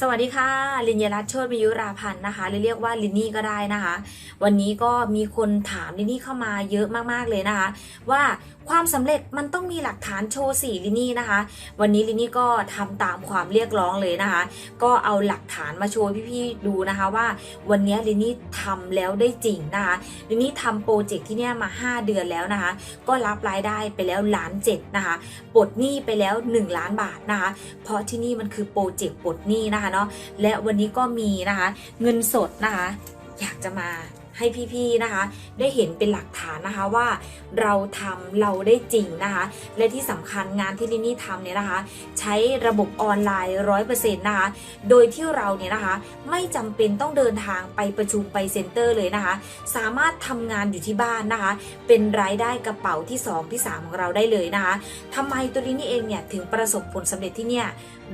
สวัสดีค่ะ ลินยรัตน์โชติวิยุราพันธ์นะคะหรือเรียกว่าลินนี่ก็ได้นะคะ วันนี้ก็มีคนถามลินนี่เข้ามาเยอะมากๆเลยนะคะ ว่าความสำเร็จมันต้องมีหลักฐานโชว์สี่ลินนี่นะคะ วันนี้ลินนี่ก็ทำตามความเรียกร้องเลยนะคะ ก็เอาหลักฐานมาโชว์พี่ๆดูนะคะว่า วันนี้ลินนี่ทำแล้วได้จริงนะคะลินนี่ทำโปรเจกต์ที่เนี่ยมา 5 เดือนแล้วนะคะ ก็รับรายได้ไปแล้วล้านเจ็ดนะคะปลดหนี้ไปแล้ว 1 ล้านบาทนะคะ เพราะที่นี่มันคือโปรเจกต์ปลดหนี้นะคะเนาะและวันนี้ก็มีนะคะ เงินสดนะคะ อยากจะมา ให้พี่ๆนะคะ ได้เห็นเป็นหลักฐานนะคะว่าเราทำเราได้จริงนะคะ และที่สำคัญงานที่ลินี่ทำเนี่ยนะคะ ใช้ระบบออนไลน์ร้อยเปอร์เซ็นต์นะคะ โดยที่เราเนี่ยนะคะ ไม่จำเป็นต้องเดินทางไปประชุมไปเซ็นเตอร์เลยนะคะ สามารถทำงานอยู่ที่บ้านนะคะ เป็นรายได้กระเป๋าที่2ที่3ของเราได้เลยนะคะทำไมตัวลินี่เองเนี่ยถึงประสบผลสำเร็จที่เนี่ย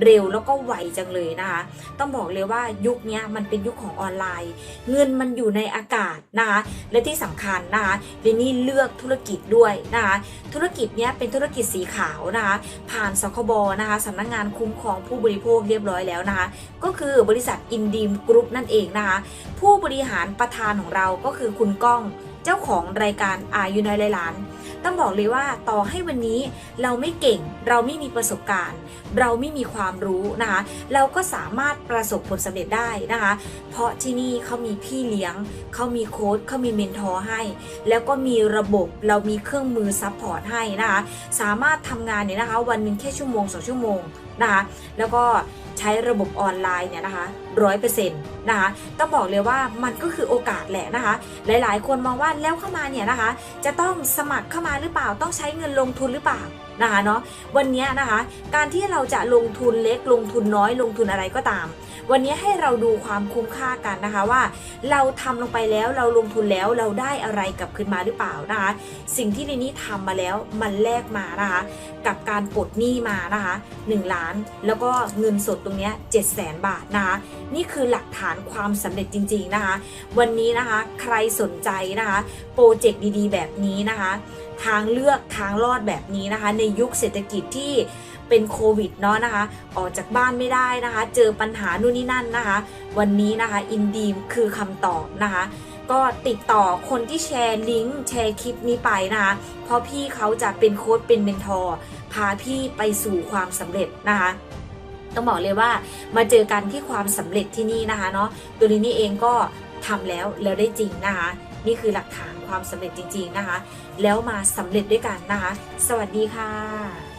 เร็วแล้วก็ไวจังเลยนะคะ ต้องบอกเลยว่ายุคนี้มันเป็นยุคของออนไลน์ เงินมันอยู่ในอากาศนะคะและที่สำคัญนะคะเรนนี่เลือกธุรกิจด้วยนะคะธุรกิจเนี้ยเป็นธุรกิจสีขาวนะคะผ่านสคบนะคะสำนักงานคุ้มครองผู้บริโภคเรียบร้อยแล้วนะคะก็คือบริษัทอินดีมกรุ๊ปนั่นเองนะคะผู้บริหารประธานของเราก็คือคุณก้อง เจ้าของรายการอายุน้อยร้อยล้าน ต้องบอกเลยว่าต่อให้วันนี้เราไม่เก่ง เราไม่มีประสบการณ์ เราไม่มีความรู้นะคะ เราก็สามารถประสบผลสำเร็จได้นะคะ เพราะที่นี่เขามีพี่เลี้ยง เขามีโค้ชเขามีเมนทอร์ให้ แล้วก็มีระบบเรามีเครื่องมือซัพพอร์ตให้นะคะ สามารถทำงานเนี่ยนะคะ วันหนึ่งแค่ชั่วโมงสองชั่วโมง นะคะ แล้วก็ใช้ระบบออนไลน์เนี่ยนะคะร้อยเปอร์เซ็นต์นะคะต้องบอกเลยว่ามันก็คือโอกาสแหละนะคะ หลายๆ คนมองว่าแล้วเข้ามาเนี่ยนะคะ จะต้องสมัครเข้ามาหรือเปล่าต้องใช้เงินลงทุนหรือเปล่านะคะเนาะวันนี้นะคะ การที่เราจะลงทุนเล็กลงทุนน้อยลงทุนอะไรก็ตาม วันนี้ให้เราดูความคุ้มค่ากันนะคะว่า เราทำลงไปแล้วเราลงทุนแล้วเราได้อะไรกลับคืนมาหรือเปล่านะคะ สิ่งที่ลินนี่ทำมาแล้วมันแลกมานะคะ กับการปลดหนี้มานะคะ1ล้าน แล้วก็เงินสดตรงนี้ย7 0 0 0 0 0บาทนะคะ นี่คือหลักฐานความสำเร็จจริง ๆนะคะ วันนี้นะคะใครสนใจนะคะโปรเจกต์ดีๆ แบบนี้นะคะ ทางเลือกทางรอดแบบนี้นะคะ ในยุคเศรษฐกิจที่ เป็นโควิดเนาะนะคะ ออกจากบ้านไม่ได้นะคะ เจอปัญหานู่นนี่นั่นนะคะ วันนี้นะคะอินดีมคือคำตอบนะคะ ก็ติดต่อคนที่แชร์ลิงก์แชร์คลิปนี้ไปนะคะ เพราะพี่เขาจะเป็นโค้ดเป็นเมนทอร์พาพี่ไปสู่ความสำเร็จนะคะต้องบอกเลยว่ามาเจอกันที่ความสำเร็จที่นี่นะคะเนาะตัวนี้นี่เองก็ทำแล้วแล้วได้จริงนะคะ นี่คือหลักฐานความสำเร็จจริง ๆนะคะ แล้วมาสำเร็จด้วยกันนะคะ สวัสดีค่ะ